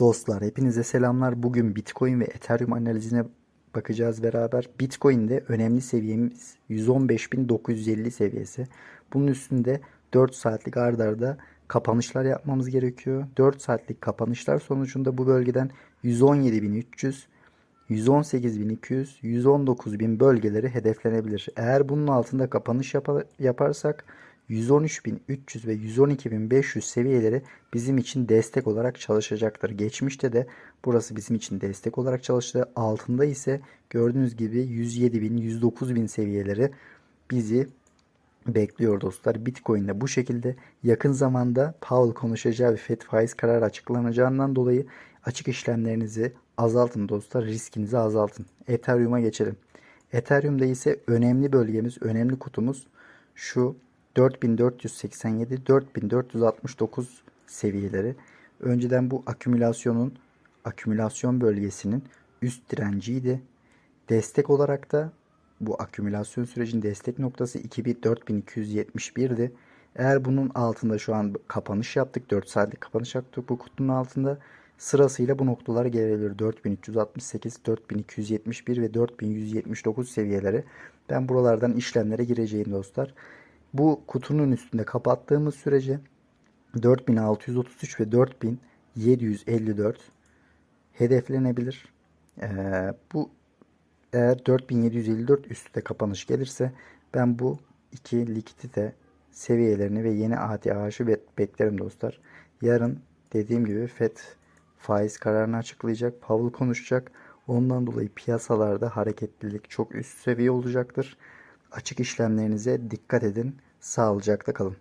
Dostlar hepinize selamlar. Bugün Bitcoin ve Ethereum analizine bakacağız beraber. Bitcoin'de önemli seviyemiz 115.950 seviyesi. Bunun üstünde 4 saatlik ard arda kapanışlar yapmamız gerekiyor. 4 saatlik kapanışlar sonucunda bu bölgeden 117.300 118.200, 119.000 bölgeleri hedeflenebilir. Eğer bunun altında kapanış yapa- yaparsak 113.300 ve 112.500 seviyeleri bizim için destek olarak çalışacaktır. Geçmişte de burası bizim için destek olarak çalıştı. Altında ise gördüğünüz gibi 107.000, 109.000 seviyeleri bizi bekliyor dostlar. Bitcoin de bu şekilde yakın zamanda Powell konuşacağı ve FED faiz kararı açıklanacağından dolayı açık işlemlerinizi azaltın dostlar. Riskinizi azaltın. Ethereum'a geçelim. Ethereum'da ise önemli bölgemiz, önemli kutumuz şu 4487 4469 seviyeleri. Önceden bu akümülasyonun akümülasyon bölgesinin üst direnciydi. Destek olarak da bu akümülasyon sürecinin destek noktası 4271'di. Eğer bunun altında şu an kapanış yaptık. 4 saatlik kapanış yaptık bu kutunun altında. Sırasıyla bu noktalar gelebilir. 4368, 4271 ve 4179 seviyeleri. Ben buralardan işlemlere gireceğim dostlar. Bu kutunun üstünde kapattığımız sürece 4633 ve 4754 hedeflenebilir. Ee, bu eğer 4754 üstte kapanış gelirse ben bu iki likidite seviyelerini ve yeni ATH'ı beklerim dostlar. Yarın dediğim gibi FED faiz kararını açıklayacak. Powell konuşacak. Ondan dolayı piyasalarda hareketlilik çok üst seviye olacaktır. Açık işlemlerinize dikkat edin. Sağlıcakla kalın.